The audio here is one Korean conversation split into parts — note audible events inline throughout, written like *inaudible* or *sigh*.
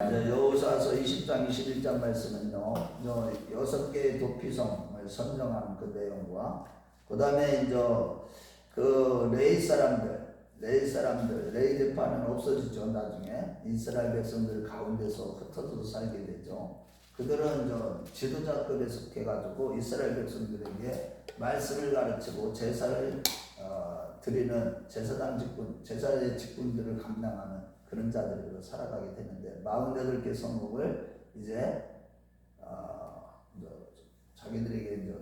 여호수아서 20장 21장 말씀은요. 저 여섯 개의 도피성을 선정한 그 내용과 그 다음에 이제 그 레이 사람들 레이 사람들 레이 대파는 없어지죠 나중에 이스라엘 백성들 가운데서 흩어져 살게 되죠. 그들은 저 지도자급에 속해가지고 이스라엘 백성들에게 말씀을 가르치고 제사를 어, 드리는 제사장 직분 제사의 직분들을 감당하는 그런 자들로 살아가게 되는데 48개 성읍을 이제 어, 이제 자기들에게 이제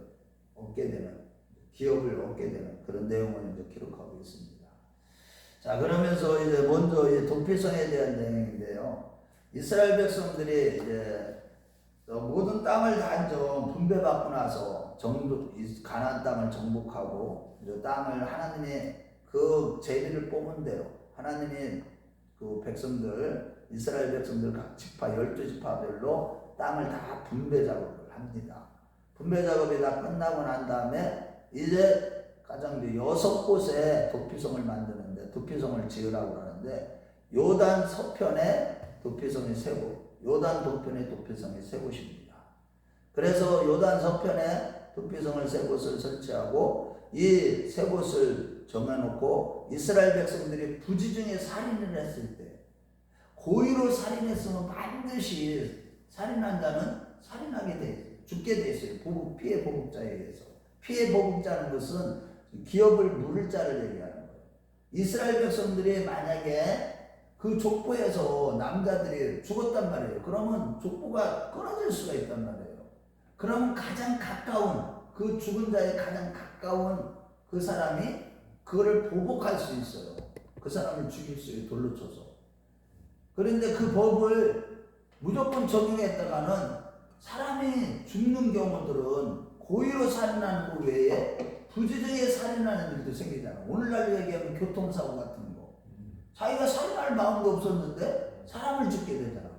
얻게 되는 기업을 얻게 되는 그런 내용을 이제 기록하고 있습니다. 자 그러면서 이제 먼저 이 도피성에 대한 내용인데요. 이스라엘 백성들이 이제 모든 땅을 다 이제 분배받고 나서 정복 가나안 땅을 정복하고 이제 땅을 하나님이 그 제비를 뽑은 대로 하나님이 그 백성들 이스라엘 백성들 각 지파 열두 지파별로 땅을 다 분배 작업을 합니다. 분배 작업이 다 끝나고 난 다음에 이제 가장 여섯 곳에 도피성을 만드는데 도피성을 지으라고 하는데 요단 서편에 도피성이 세 곳, 요단 동편에 도피성이 세 곳입니다. 그래서 요단 서편에 도피성을 세 곳을 설치하고 이 세 곳을 정해놓고 이스라엘 백성들이 부지 중에 살인을 했을 때 고의로 살인했으면 반드시 살인한 자는 살인하게 돼. 죽게 돼 있어요. 보복, 피해 보복자에 의해서. 피해 보복자는 것은 기업을 물을 자를 얘기하는 거예요. 이스라엘 백성들이 만약에 그 족보에서 남자들이 죽었단 말이에요. 그러면 족보가 끊어질 수가 있단 말이에요. 그러면 가장 가까운 그 죽은 자의 가장 가까운 그 사람이 그거를 보복할 수 있어요. 그 사람을 죽일 수 있어요. 돌로 쳐서. 그런데 그 법을 무조건 적용했다가는 사람이 죽는 경우들은 고의로 살인하는 것 외에 부지중에 살인하는 일도 생기잖아. 오늘날 얘기하면 교통사고 같은 거. 자기가 살인할 마음도 없었는데 사람을 죽게 되잖아.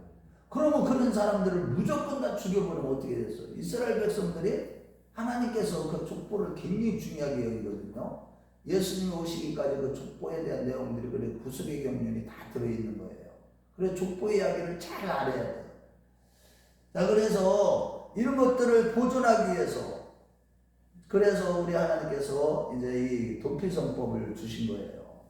그러면 그런 사람들을 무조건 다 죽여버리면 어떻게 됐어? 이스라엘 백성들이 하나님께서 그 족보를 굉장히 중요하게 여기거든요. 예수님 오시기까지 그 족보에 대한 내용들이 그래 구속의 경륜이 다 들어있는 거예요. 그래서 족보 이야기를 잘 알아야 돼요. 자, 그래서 이런 것들을 보존하기 위해서 그래서 우리 하나님께서 이제 이 도피성법을 주신 거예요.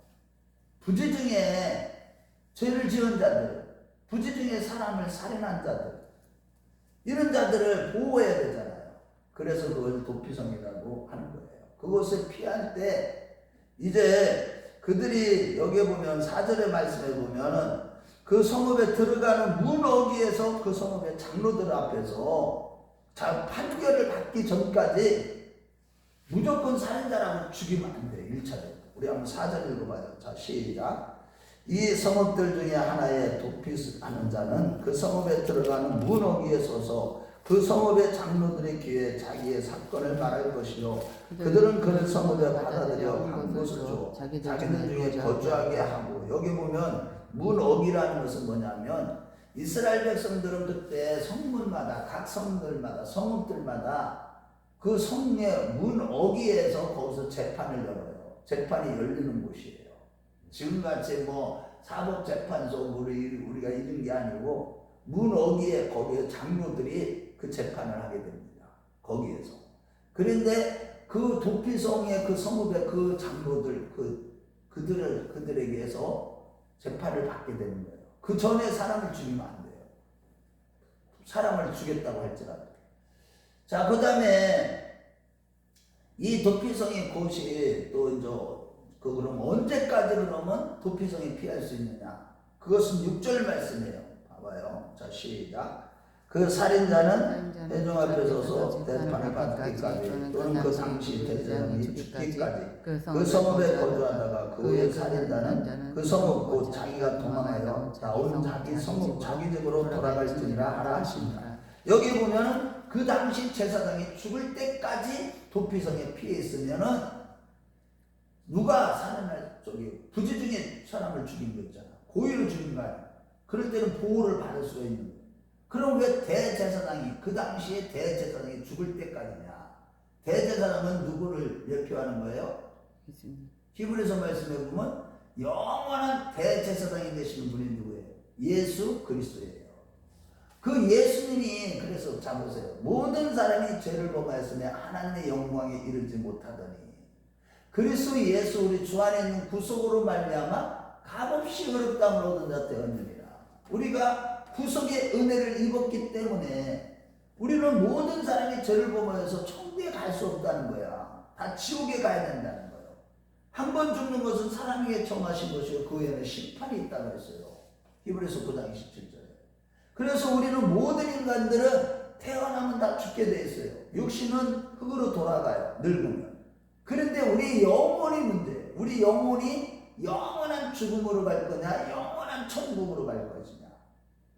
부지 중에 죄를 지은 자들, 부지 중에 사람을 살인한 자들, 이런 자들을 보호해야 되잖아요. 그래서 그걸 도피성이라고 하는 거예요. 그것을 피할 때 이제 그들이 여기에 보면 사절의 말씀에 보면은 그 성읍에 들어가는 문 어귀에서 그 성읍의 장로들 앞에서 자 판결을 받기 전까지 무조건 살인자라고 죽이면 안 돼. 1차적으로. 우리 한번 4절 읽어봐요. 자, 시작. 이 성읍들 중에 하나에 도피하는 자는 그 성읍에 들어가는 문 어귀에 서서 그 성읍의 장로들의 귀에 자기의 사건을 말할 것이요. 그들은 그를 성읍에 받아들여 한 곳을 줘. 자기들 중에 거주하게 하고. 여기 보면 문 어귀라는 것은 뭐냐면 이스라엘 백성들은 그때 성문마다 각 성들마다 성읍들마다 그 성의 문 어귀에서 거기서 재판을 열어요. 재판이 열리는 곳이에요. 지금같이 뭐 사법재판소 우리, 우리가 있는 게 아니고 문 어귀에 거기에 장로들이 그 재판을 하게 됩니다. 거기에서. 그런데 그 도피성의 그 성읍의 그 장로들 그 그들을 그들에게서 재판을 받게 되는 거예요. 그 전에 사람을 죽이면 안 돼요. 사람을 죽였다고 할지라도. 자, 그 다음에 이 도피성의 곳이 또 이제 그 그럼 언제까지 그러면 도피성이 피할 수 있느냐? 그것은 6절 말씀이에요. 봐봐요. 자, 시작. 그 살인자는 대중 앞에 서서 대판을 받기까지 또는 그 당시 대제사장이 죽기까지 그 성읍에 거주하다가 그의 살인자는 그 성읍 곧 자기가 도망하여 나온 자기 성읍 자기 집으로 돌아갈지니라 하라 하십니다. 여기 보면은 그 당시 제사장이 죽을 때까지 도피성에 피해 있으면은 누가 살인할 저기 부지 중에 사람을 죽인 거 있잖아. 고의로 죽인 거 아니야. 그럴 때는 보호를 받을 수가 있는 거야. 그럼 왜 대제사장이 그 당시에 대제사장이 죽을 때까지냐? 대제사장은 누구를 예표하는 거예요? 히브리서 말씀에 보면 영원한 대제사장이 되시는 분이 누구예요? 예수 그리스도예요. 그 예수님이 그래서 자 보세요. 모든 사람이 죄를 범하였으며 하나님의 영광에 이르지 못하더니 그리스도 예수 우리 주 안에 있는 구속으로 말미암아 값없이 의롭다함을 얻은 자 되었느니라. 우리가 구속의 은혜를 입었기 때문에 우리는 모든 사람이 죄를 범하여서 천국에 갈 수 없다는 거야. 다 지옥에 가야 된다는 거예요. 한 번 죽는 것은 사람에게 정하신 것이고 그 후에는 심판이 있다고 했어요. 히브리서 9장 27절에. 그래서 우리는 모든 인간들은 태어나면 다 죽게 돼 있어요. 육신은 흙으로 돌아가요. 늙으면. 그런데 우리 영혼이 문제. 우리 영혼이 영원한 죽음으로 갈 거냐, 영원한 천국으로 갈 것이냐.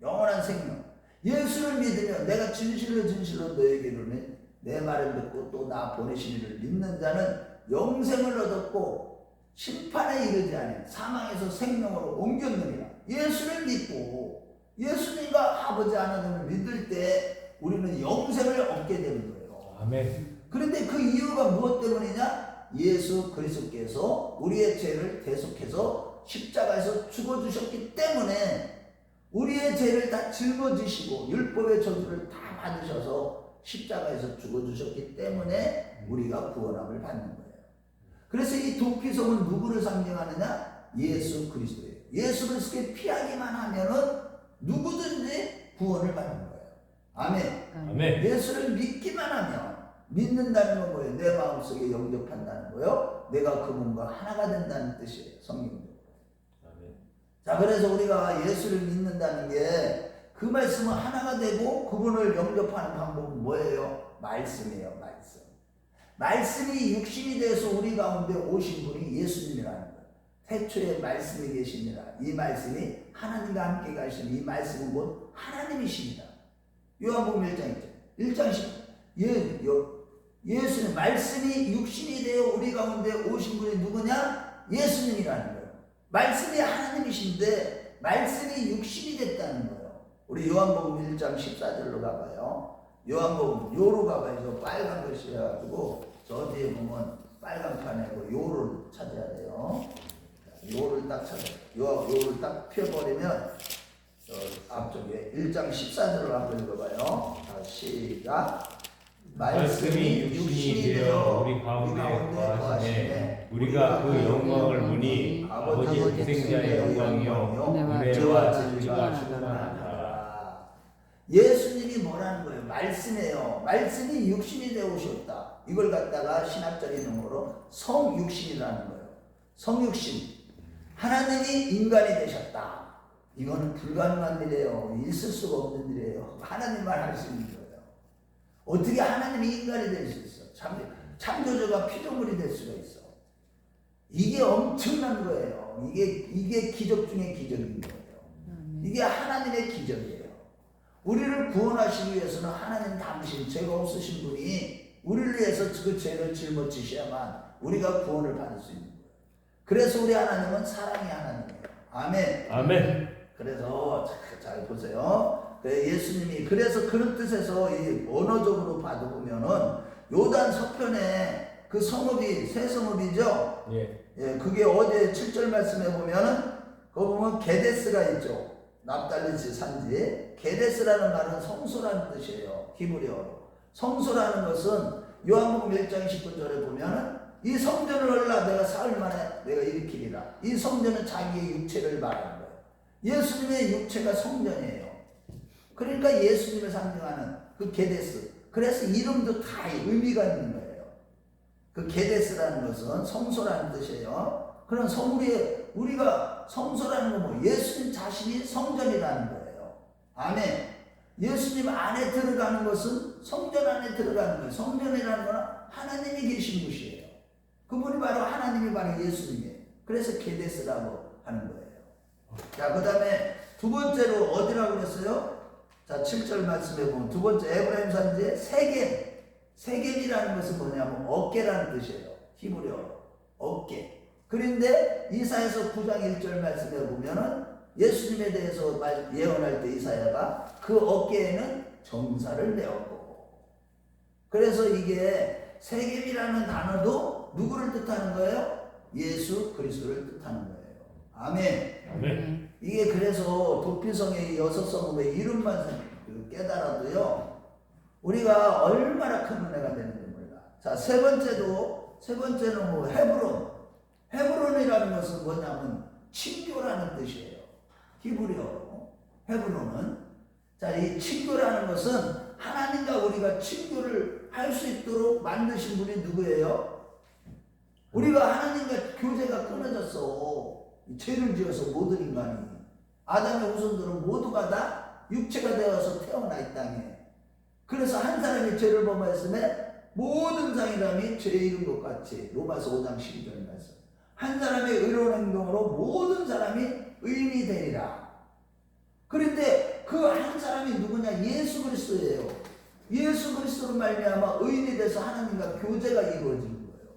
영원한 생명. 예수를 믿으면 내가 진실로 진실로 너에게 이르니 내 말을 듣고 또 나 보내신 이를 믿는 자는 영생을 얻었고 심판에 이르지 아니 사망에서 생명으로 옮겼느니라. 예수를 믿고 예수님과 아버지 하나님을 믿을 때 우리는 영생을 얻게 되는 거예요. 아멘. 그런데 그 이유가 무엇 때문이냐? 예수 그리스도께서 우리의 죄를 대속해서 십자가에서 죽어 주셨기 때문에 우리의 죄를 다 짊어지시고 율법의 저주를 다 받으셔서 십자가에서 죽어주셨기 때문에 우리가 구원함을 받는 거예요. 그래서 이 도피성은 누구를 상징하느냐? 예수 그리스도예요. 예수 그리스도께 피하기만 하면은 누구든지 구원을 받는 거예요. 아멘. 아멘. 예수를 믿기만 하면 믿는다는 건 뭐예요? 내 마음속에 영접한다는 거예요. 내가 그분과 하나가 된다는 뜻이에요. 아멘. 자, 그래서 우리가 예수를 믿는다는 게 그 말씀은 하나가 되고 그분을 영접하는 방법은 뭐예요? 말씀이에요, 말씀. 말씀이 육신이 돼서 우리 가운데 오신 분이 예수님이라는 거예요. 태초에 말씀이 계시니라. 이 말씀이 하나님과 함께 가시는 이 말씀은 곧 하나님이십니다. 요한복음 1장 1장 1장 10 예, 여, 예수님 말씀이 육신이 되어 우리 가운데 오신 분이 누구냐? 예수님이라는 거예요. 말씀이 하나님이신데 말씀이 육신이 됐다는 거예요. 우리 요한복음 1장 14절로 가봐요. 요한복음 요로 가봐요. 저 빨간 글씨여가지고 저 뒤에 보면 빨간 판에 그 요를 찾아야 돼요. 자, 요를 딱 찾아. 요 요를 딱 펴버리면 저 앞쪽에 1장 14절을 한번 읽어봐요. 자, 시작. 말씀이 육신이 되어 우리 가운데 거하시네 우리가 그 영광을 보니 아버지 독생자의 영광이요 은혜와 진리가 충만하다. 예수님이 뭐라는 거예요? 말씀이에요. 말씀이 육신이 되어 오셨다. 이걸 갖다가 신학적 이름으로 성육신이라는 거예요. 성육신. 하나님이 인간이 되셨다. 이거는 불가능한 일이에요. 있을 수가 없는 일이에요. 하나님만 할 수 있는 거예요. 어떻게 하나님이 인간이 될 수 있어? 참, 창조주가 피조물이 될 수가 있어. 이게 엄청난 거예요. 이게, 이게 기적 중에 기적인 거예요. 이게 하나님의 기적이에요. 우리를 구원하시기 위해서는 하나님 당신, 죄가 없으신 분이 우리를 위해서 그 죄를 짊어지셔야만 우리가 구원을 받을 수 있는 거예요. 그래서 우리 하나님은 사랑의 하나님이에요. 아멘. 아멘. 그래서 자, 잘 보세요. 그 예수님이 그래서 그런 뜻에서 이 언어적으로 봐도 보면은 요단 서편에 그 성읍이 새 성읍이죠. 예. 예, 그게 어제 7절 말씀에 보면은 거 보면 게데스가 있죠. 납달리지 산지. 게데스라는 말은 성소라는 뜻이에요. 히브리어로. 성소라는 것은 요한복음 1장 19절에 보면은 이 성전을 얼라 내가 사흘 만에 내가 일으키리라. 이 성전은 자기의 육체를 말하는 거예요. 예수님의 육체가 성전이에요. 그러니까 예수님을 상징하는 그 게데스. 그래서 이름도 다 의미가 있는 거예요. 그 게데스라는 것은 성소라는 뜻이에요. 그런 성우리 우리가 성소라는 건 뭐? 예수님 자신이 성전이라는 거예요. 아멘. 예수님 안에 들어가는 것은 성전 안에 들어가는 거예요. 성전이라는 건 하나님이 계신 곳이에요. 그분이 바로 하나님이 바로 예수님이에요. 그래서 게데스라고 하는 거예요. 자, 그 다음에 두 번째로 어디라고 그랬어요? 자, 7절 말씀해 보면 두 번째 에브라임 산지의 세겜. 세겜이라는 것은 뭐냐면 어깨라는 뜻이에요. 히브리어로. 어깨. 그런데 이사에서 9장 1절 말씀해 보면은 예수님에 대해서 말- 예언할 때 이사야가 그 어깨에는 정사를 내었고. 그래서 이게 세겜이라는 단어도 누구를 뜻하는 거예요? 예수 그리스도를 뜻하는 거예요. 아멘. 아멘. 이게 그래서 도피성의 여섯 성읍의 이름만 그 깨달아도요 우리가 얼마나 큰 은혜가 되는지 몰라. 자 세 번째도 세 번째는 뭐 헤브론. 헤브론이라는 것은 뭐냐면 친교라는 뜻이에요. 히브리어로 헤브론은 자 이 친교라는 것은 하나님과 우리가 친교를 할 수 있도록 만드신 분이 누구예요? 우리가 하나님과 교제가 끊어졌어. 죄를 지어서 모든 인간이 아담의 후손들은 모두가 다 육체가 되어서 태어나 이 땅에. 그래서 한 사람이 죄를 범하였음에 모든 사람이 죄 이룬 것 같이 로마서 5장 12절 말씀. 한 사람의 의로운 행동으로 모든 사람이 의인이 되리라. 그런데 그 한 사람이 누구냐? 예수 그리스도예요. 예수 그리스도로 말미암아 의인이 돼서 하나님과 교제가 이루어진 거예요.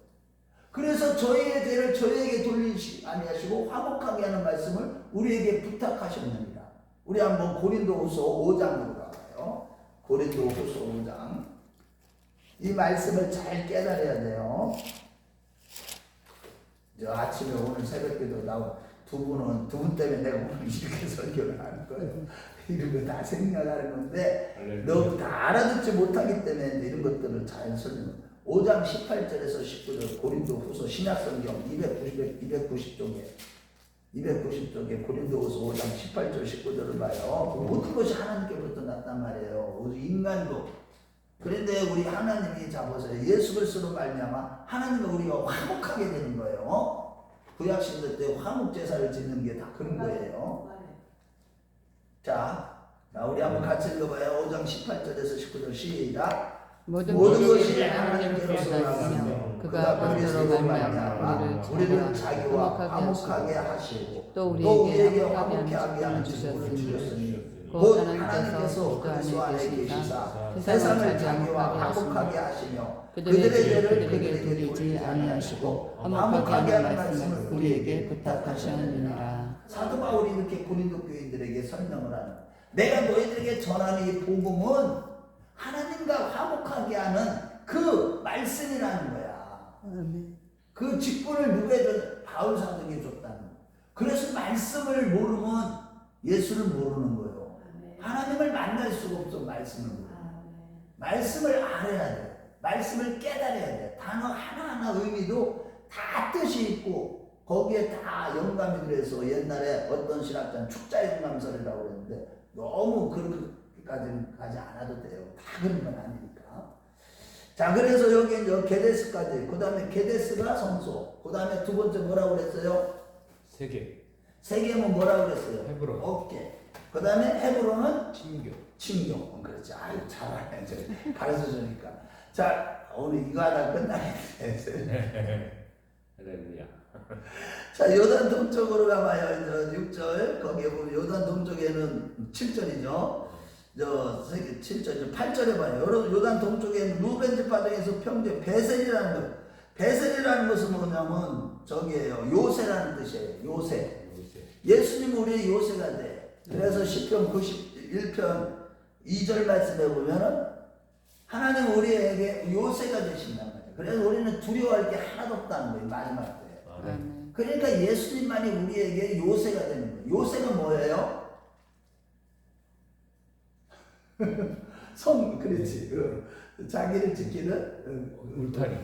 그래서 저희의 죄를 저희에게 돌리시 아니하시고 화목하게 하는 말씀을 우리에게 부탁하셨느니라. 우리 한번 고린도후서 5장으로 가봐요. 고린도후서 5장. 이 말씀을 잘 깨달아야 돼요. 저 아침에 오늘 새벽에도 나온 두 분은 두 분 때문에 내가 오늘 이렇게 설교를 하는 거예요. *laughs* 이런 거 다 생각하는 건데. 너무 다 알아듣지 못하기 때문에 이제 이런 것들을 잘 설명. 5장 18절에서 19절 고린도 후서 신약성경 290, 290쪽에 290쪽에 고린도후서 5장 18절 19절을 봐요. 모든 것이 하나님께부터 났단 말이에요. 우리 인간도 그런데 우리 하나님이 잡아서 예수 그리스도로 말미암아 하나님과 우리가 화목하게 되는 거예요. 구약 시대 때 화목 제사를 짓는 게 다 그런 거예요. 자, 자, 우리 한번 같이 읽어봐요. 5장 18절에서 19절 시작. 모든 모든 것이 하나님께로서 나시며 그가 그리스도로 말미암아. 우리를 자기와 화목하게 하시고 또또 우리에게 화목하게 직분을 주셨으니 곧곧 하나님께서 그리스도 안에 계시사 세상을 세상을 자기 자기와 화목하게 하시며 그들의 죄를 그들에게 돌리지 아니하시고 화목하게 하는 말씀을 우리에게 부탁하셨느니라. 사도 바울이 이렇게 고린도 교인들에게 설명을 하는 내가 너희들에게 전하는 이 복음은 하나님과 화목하게 하는 그 말씀이라는 거 야. 그 직분을 누구에 줬? 바울 사도에게 줬다는 거. 그래서 말씀을 모르면 예수를 모르는 거예요. 하나님을 만날 수가 없어 말씀을 모르면. 말씀을 알아야 돼. 말씀을 깨달아야 돼. 단어 하나하나 의미도 다 뜻이 있고 거기에 다 영감이 들어서 옛날에 어떤 신학자는 축자 영감설이라고 그랬는데 너무 그렇게까지는 가지 않아도 돼요. 다 그런 건 아니니까. 자 그래서 여기 이제 게데스까지 그 다음에 게데스가 성소 그 다음에 두 번째 뭐라고 그랬어요? 세계 세계는 뭐라고 그랬어요? 헤브론. 어깨 그 다음에 헤브론은 친교 친교. 어, 그렇지. 아유, 잘하네. 저 가르쳐 주니까. 자, 오늘 이거 하다 끝나겠네. 할렐루야. 자, 요단 동쪽으로 가봐요. 이제 6절. 거기에 보면 요단 동쪽에는 7절이죠. 저, 7절, 8절에 봐요. 요- 요단 동쪽에는 루벤 지파 중에서 평지 베셀이라는 것. 베셀이라는 것은 뭐냐면 저기에요. 요새라는 뜻이에요. 요새. 예수님 우리의 요새가 돼. 그래서 시편 91편 2절 말씀에 보면은 하나님 우리에게 요새가 되신단 말이에요. 그래서 우리는 두려워할 게 하나도 없다는 거예요. 마지막 때. 아멘. 아멘 그러니까 예수님만이 우리에게 요새가 되는 거예요. 요새가 뭐예요? *laughs* 성, 그렇지. 어, 자기를 지키는 어, 울타리.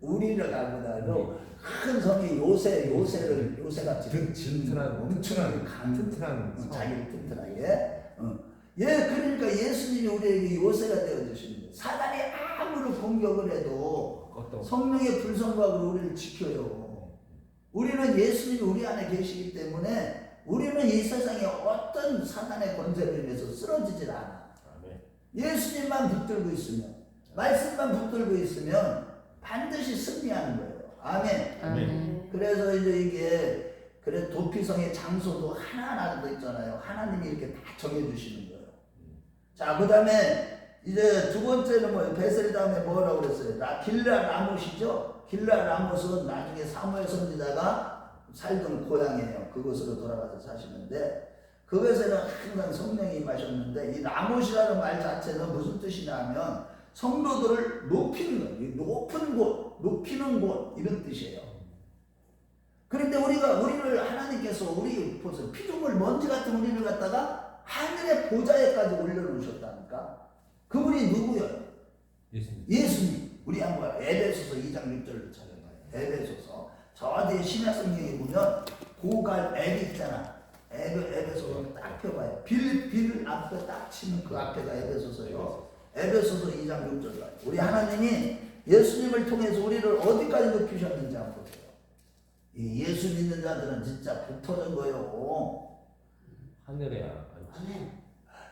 우리라고보다도 큰 성이 요새, 요새를 요새같이 든- 튼튼한, 엄청나게 강 튼튼한 어, 성. 자기를 튼튼하게. 어. 예, 그러니까 예수님이 우리에게 요새가 되어 주시는 거예요. 사단이 아무리 공격을 해도. 성령의 불성각으로 우리를 지켜요. 우리는 예수님이 우리 안에 계시기 때문에 우리는 이 세상에 어떤 사단의 권세로 인해서 쓰러지질 않아. 예수님만 붙들고 있으면, 말씀만 붙들고 있으면 반드시 승리하는 거예요. 아멘. 아멘 그래서 이제 이게 그래 도피성의 장소도 하나하나도 있잖아요. 하나님이 이렇게 다 정해주시는 거예요. 자, 그 다음에 이제 두 번째는 뭐예요? 베셀 다음에 뭐라고 그랬어요? 라, 길라 라못이죠? 길라 라못은 나중에 사무엘 선지자가 살던 고향이에요. 그곳으로 돌아가서 사시는데 그것에는 항상 성령이 임하셨는데 이 라못이라는 말 자체는 무슨 뜻이냐면 성도들을 높이는 거, 이 높은 곳, 높이는 곳 이런 뜻이에요. 그런데 우리가 우리를 하나님께서 우리 보세요. 피조물 먼지 같은 우리를 갖다가 하늘의 보좌에까지 올려놓으셨다니까? 그분이 누구요? 예수님. 예수님. 우리 한번 에베소서 2장 6절을 찾아봐요. 에베소서. 저 뒤에 신약성경에 보면 고갈 앱이 있잖아 에베, 에베소서 딱 펴봐요. 빌, 빌 앞에 딱 치면 그 앞에가 에베소서요. 에베소서 2장 6절. 봐요 우리 하나님이 예수님을 통해서 우리를 어디까지 높이셨는지 한번 보세요. 이 예수 믿는 자들은 진짜 붙어진 거예요. 하늘에 앉으신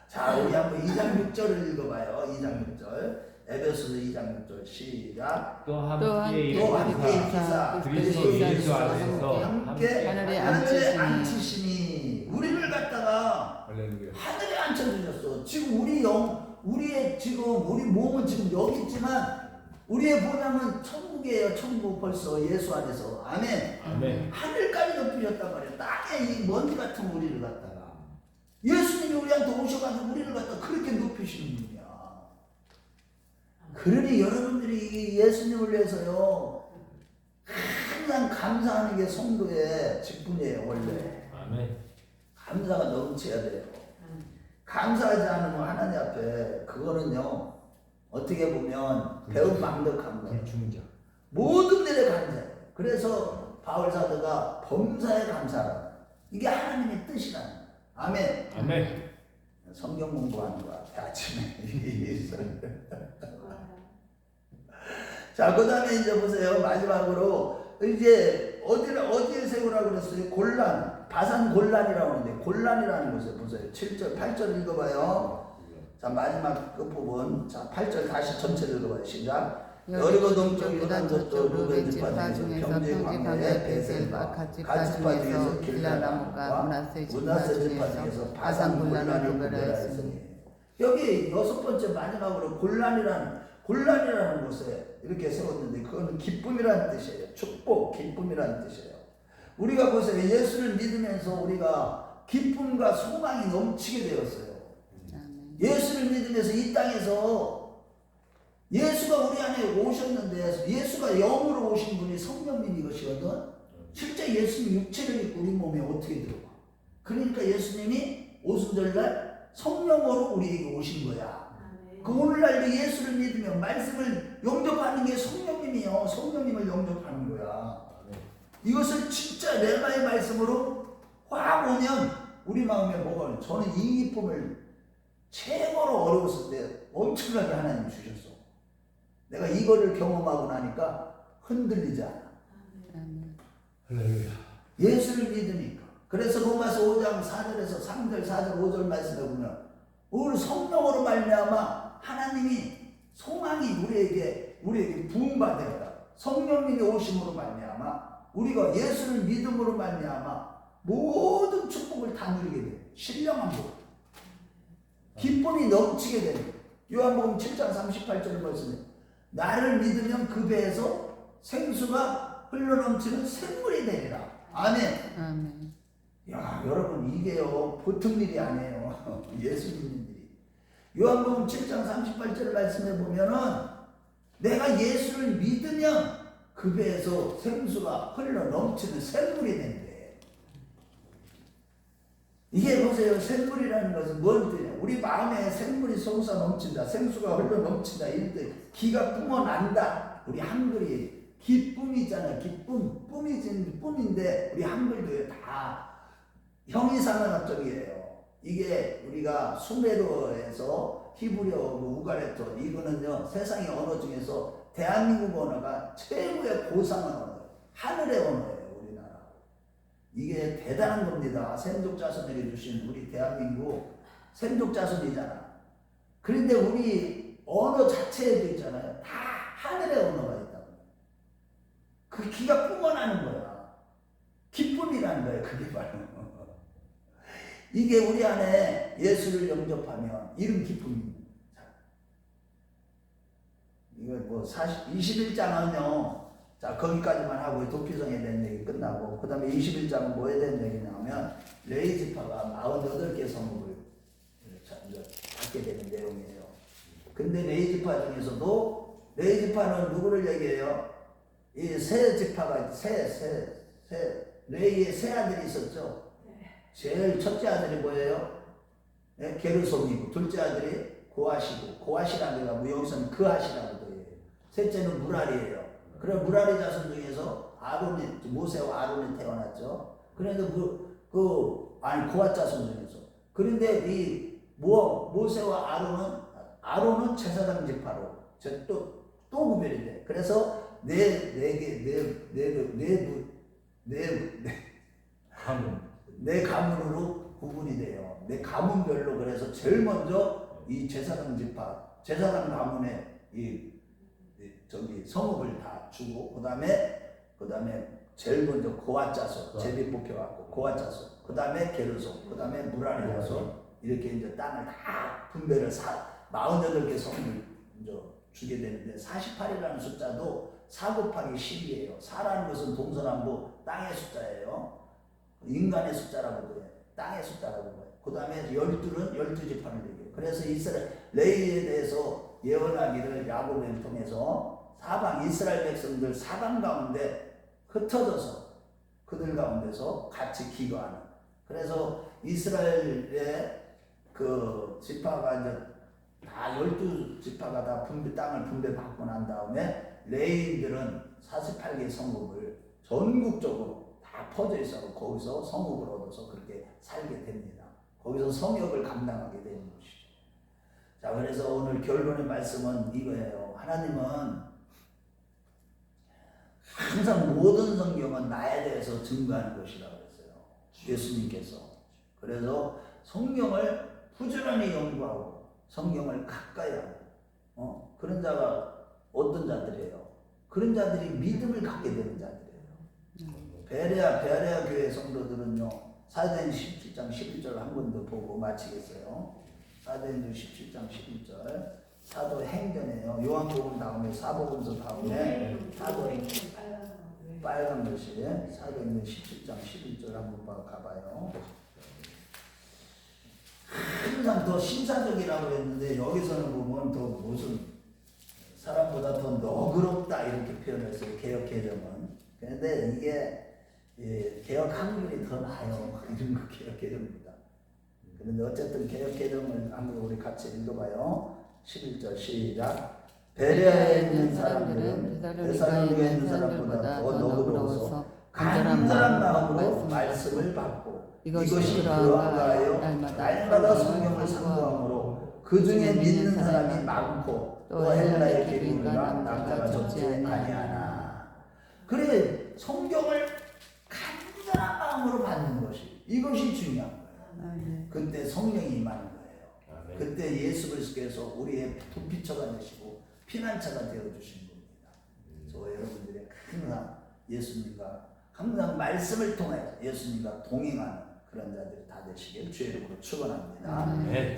자, 우리 한번 2장 6절을 읽어봐요. 2장 6절. 에베소서 2장 6절. 시작. 또 함께 또 함께 일으키사. 그리스도 예수 안에서 함께 하늘에 하늘에 앉히시니. 우리를 갖다가 할렐루야. 하늘에 앉혀주셨어. 지금 우리 영, 우리의 지금 우리 몸은 지금 여기 있지만 우리의 본향은 천국이에요. 천국 벌써 예수 안에서. 아멘. 아멘. 하늘까지 높이셨단 말이에요. 땅에 이 먼지 같은 우리를 갖다가 예수님이 우리한테 오셔가지고 우리를 갖다 그렇게 높이시는 분이야. 그러니 여러분들이 이 예수님을 위해서요 항상 감사하는 게 성도의 직분이에요 원래. 아멘. 감사가 넘쳐야 돼요. 감사하지 않으면 하나님 앞에 그거는요 어떻게 보면 배운 망덕한 거예요. 모든 일에 감사해요. 그래서 바울 사도가 범사에 감사하라. 이게 하나님의 뜻이라는 거예요. 아멘. 아멘. 성경 공부하는 거 같아 아침에. *laughs* 자, 그 다음에 이제 보세요. 마지막으로 이제 어디를 어디에 세우라고 그랬어요? 곤란, 바산 곤란이라고 하는데 곤란이라는 것을 보세요. 7절, 8절 읽어봐요. 자, 마지막 끝부분. 자, 8절 다시 전체를 읽어봐요. 시작. 여리고 동쪽 유단 저쪽 루벤 지파 중에서 평지 광야에 베셀과 가츠파 중에서 길라나무가 문하세 지파 중에서 바산 곤란을 구별하였으니 여기 여섯 번째 마지막으로 곤란이라는 곤란이라는 곳에 이렇게 세웠는데 그거는 기쁨이라는 뜻이에요. 축복, 기쁨이라는 뜻이에요. 우리가 보세요. 예수를 믿으면서 우리가 기쁨과 소망이 넘치게 되었어요. 예수를 믿으면서 이 땅에서 예수가 우리 안에 오셨는데 예수가 영으로 오신 분이 성령님 이것이거든. 실제 예수님 육체를 입고 우리 몸에 어떻게 들어가? 그러니까 예수님이 오순절날 성령으로 우리에게 오신 거야. 그 오늘날도 예수를 믿으면 말씀을 영접하는 게 성령님이요. 성령님을 영접하는 거야. 이것을 진짜 레마의 말씀으로 확 오면 우리 마음에 뭐가. 저는 이 기쁨을 최고로 어려웠을 때 엄청나게 하나님 주셨어. 내가 이거를 경험하고 나니까 흔들리지 않아. 할렐루야. 예수를 믿으니까. 그래서 로마서 5장 4절에서 3절, 4절, 5절 말씀에 보면 오늘 성령으로 말미암아 하나님이 소망이 우리에게 우리에게 부흥받았다. 성령님이 오심으로 말미암아 우리가 예수를 믿음으로 말미암아 모든 축복을 다 누리게 돼. 신령한 복. 기쁨이 넘치게 되는. 요한복음 7장 38절 말씀에 나를 믿으면 그 배에서 생수가 흘러넘치는 샘물이 되리라. 아멘. 아멘. 야, 여러분 이게요 보통 일이 아니에요. *laughs* 예수 믿는 일이. 요한복음 7장 38절 말씀해 보면은 내가 예수를 믿으면 그 배에서 생수가 흘러 넘치는 샘물이 된대. 이게 보세요. 샘물이라는 것은 뭔 뜻이냐? 우리 마음에 샘물이 솟아 넘친다. 생수가 흘러 넘친다. 이럴 때 기가 뿜어난다. 우리 한글이 기쁨이잖아요. 기쁨. 뿜이 진 뿜인데 우리 한글도 다 형이상학적이에요. 이게 우리가 수메르어에서 히브리어, 뭐 우가레토 이거는요 세상의 언어 중에서 대한민국 언어가 최고의 고상한 언어예요. 하늘의 언어예요, 우리나라. 이게 대단한 겁니다. 생족 자손에게 주신 우리 대한민국 생족 자손이잖아. 그런데 우리 언어 자체에도 있잖아요. 다 하늘의 언어가 있다고. 그 기가 뿜어나는 거야. 기쁨이라는 거예요. 그게 바로. *laughs* 이게 우리 안에 예수를 영접하면 이런 기쁨입니다. 이거 뭐 40, 21장은요. 자, 거기까지만 하고 도피성에 대한 얘기 끝나고 그 다음에 21장은 뭐에 대한 얘기냐면 레이지파가 48개 성읍을 받게 되는 내용이에요. 근데 레이지파 중에서도 레이지파는 누구를 얘기해요? 이 세 지파가 세, 세, 세 레이의 세 아들이 있었죠. 제일 첫째 아들이 뭐예요? 예, 게르솜이고 둘째 아들이 고아시고 고아시라는 데가 뭐 여기서는 그아시라고. 셋째는 무랄이에요. 그래 무랄이 자손 중에서 아론이 모세와 아론이 태어났죠. 그런데 그, 그 아니 고아 자손 중에서 그런데 이 모, 모세와 아론은 아론은 제사장 지파로 또또 또 구별이 돼. 그래서 네네개네네네네네 가문. 내 가문으로 구분이 돼요. 내 가문별로 그래서 제일 먼저 이 제사장 지파, 제사장 가문에 이, 이 저기 성읍을 다 주고 그다음에 그다음에 제일 먼저 고아자손 제비 뽑혀 갖고 고아자손 그다음에 게르손 그다음에 무라리 자손 이렇게 이제 땅을 다 분배를 사 48개 성을 이제 주게 되는데 48이라는 숫자도 4 곱하기 10이에요. 4라는 것은 동서남북 땅의 숫자예요. 인간의 숫자라고 그래요. 땅의 숫자라고 그래요. 그 다음에 열둘은 열두 지파를 얘기해요. 그래서 이스라엘 레이에 대해서 예언하기를 야곱을 통해서 사방 이스라엘 백성들 사방 가운데 흩어져서 그들 가운데서 같이 기도하는. 그래서 이스라엘의 그 지파가 이제 다 열두 지파가 다 분배 땅을 분배받고 난 다음에 레이인들은 48개 성읍을 전국적으로 다 퍼져 있어 거기서 성읍을 얻어서 그렇게 살게 됩니다. 거기서 성역을 감당하게 되는 것이죠. 자, 그래서 오늘 결론의 말씀은 이거예요. 하나님은 항상 모든 성경은 나에 대해서 증거하는 것이라고 했어요. 예수님께서. 그래서 성경을 부지런히 연구하고 성경을 가까이 하고 어? 그런 자가 어떤 자들이에요? 그런 자들이 믿음을 갖게 되는 자들이에요. 베레아 베레아 교회 성도들은요 사도행 17장 11절 한 번 더 보고 마치겠어요. 사도행 17장 11절 사도 행전이에요. 요한복음 다음에 사복음서 다음에 사도행 빨간 글씨 사도행 17장 11절 한번 봐- 가봐요. 항상 더 신사적이라고 했는데 여기서는 보면 더 무슨 사람보다 더 너그럽다 이렇게 표현했어요 개혁 개정은. 그런데 이게 예, 개혁 학률이 더 나아요. *laughs* 이런 거 개혁 개정입니다. 그런데 어쨌든 개혁 개정을 한번 우리 같이 읽어봐요. 11절 시작. 베레아에 있는 사람들은 데살로니가에 있는 사람보다 더 너그러워서 간절한 마음으로 말씀을 받고 이것이 그러하여 날마다 성경을 상고함으로 그 중에 믿는 사람이 많고 또 헬라의 기름과 남자가 적지 아니하나. 그래 성경을 간절한 마음으로 받는 것이 이것이 중요한 거예요. 그때 성령이 임하는 거예요. 아멘. 그때 예수 그리스도께서 우리의 도피처가 되시고 피난처가 되어 주신 겁니다. 저 여러분들의 항상 예수님과 항상 말씀을 통해 예수님과 동행하는 그런 자들이 다 되시길 주의 이름으로 축원합니다. 아멘.